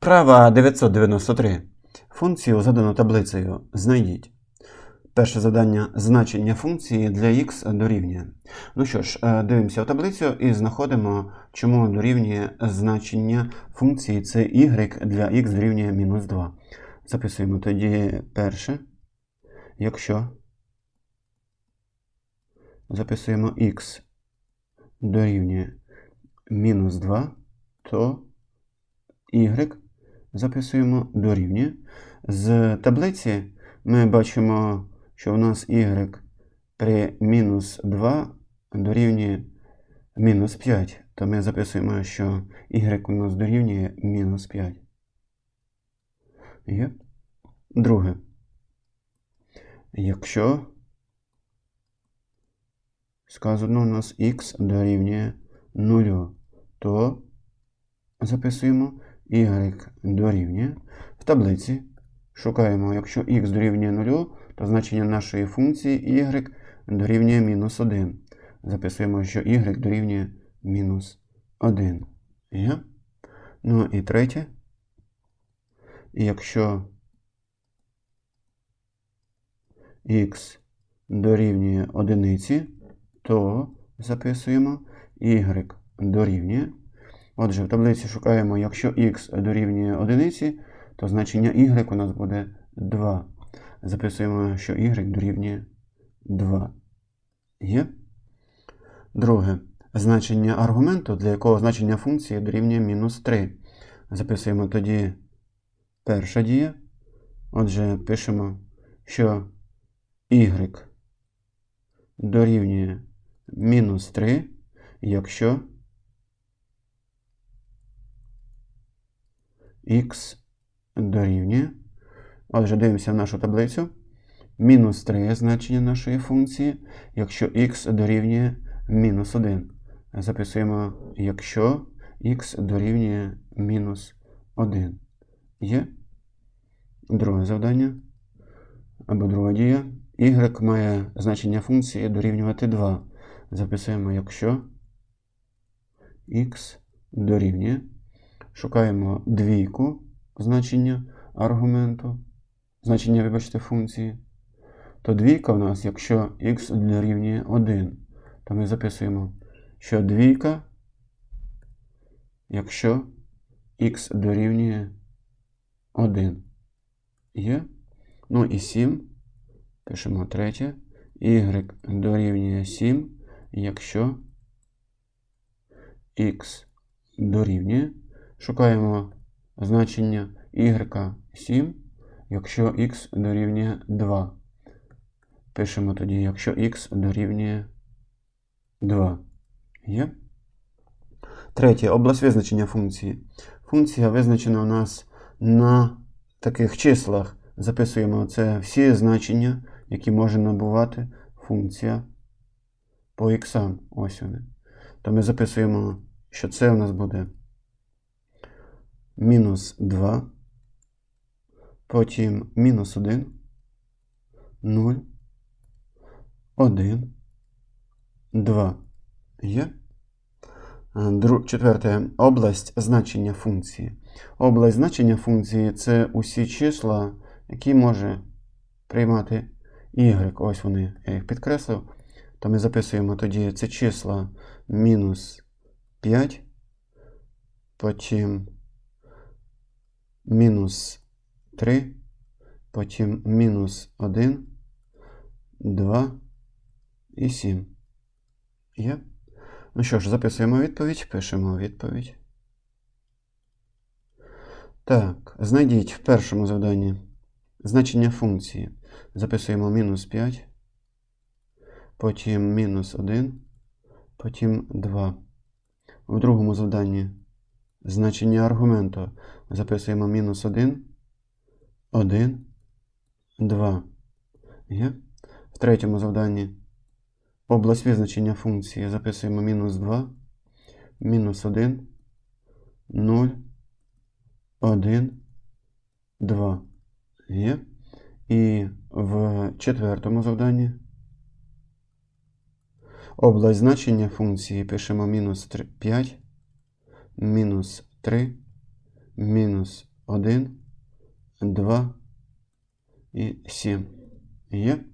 Вправа 993. Функцію задано таблицею знайдіть. Перше завдання значення функції для х дорівнює. Ну що ж, е, дивимося в таблицю і знаходимо, чому дорівнює значення функції це y для х дорівнює мінус 2. Записуємо тоді перше. Якщо записуємо х дорівнює мінус 2, то y записуємо дорівнює. З таблиці ми бачимо, що у нас y при мінус 2 дорівнює мінус 5. То ми записуємо, що y у нас дорівнює мінус 5. Є. Друге. Якщо сказано у нас x дорівнює 0, то записуємо y дорівнює. В таблиці шукаємо, якщо x дорівнює 0, то значення нашої функції y дорівнює мінус 1. Записуємо, що y дорівнює мінус 1. Є? Ну і третє. Якщо x дорівнює одиниці, то записуємо y дорівнює. Отже, в таблиці шукаємо, якщо x дорівнює одиниці, то значення y у нас буде 2. Записуємо, що y дорівнює 2. Є? Друге. Значення аргументу, для якого значення функції дорівнює мінус 3. Записуємо тоді перша дія. Отже, пишемо, що y дорівнює мінус 3, якщо х дорівнює. Отже, дивимося нашу таблицю. Мінус 3 значення нашої функції, якщо х дорівнює мінус 1. Записуємо, якщо х дорівнює мінус 1. Є друге завдання. Або друга дія. y має значення функції дорівнювати 2. Записуємо, якщо х дорівнює. Шукаємо двійку значення аргументу, значення, вибачте, функції. То двійка у нас, якщо х дорівнює 1, то ми записуємо, що двійка, якщо х дорівнює 1. Є. Ну і 7. Пишемо третє. y дорівнює 7, якщо х дорівнює. Шукаємо значення y 7, якщо х дорівнює 2. Пишемо тоді, якщо х дорівнює 2. Є. Третє. Область визначення функції. Функція визначена у нас на таких числах. Записуємо це всі значення, які може набувати функція по х. Ось вони. То ми записуємо, що це у нас буде мінус 2, потім мінус 1, 0, 1, 2. Є? Четверте. Область значення функції. Область значення функції це усі числа, які може приймати y. Ось вони, я їх підкреслив. То ми записуємо тоді це числа мінус 5, потім мінус 3, потім мінус 1, 2 і 7. Є? Ну що ж, записуємо відповідь, пишемо відповідь. Так, знайдіть в першому завданні значення функції. Записуємо мінус 5, потім мінус 1, потім 2. В другому завданні значення аргументу. Записуємо мінус 1, 1, 2. Є? В третьому завданні. Область визначення функції. Записуємо мінус 2, мінус 1, 0, 1, 2. Є? І в четвертому завданні. Область значення функції. Пишемо мінус 5, мінус 3, мінус 1, 2 і 7. Є.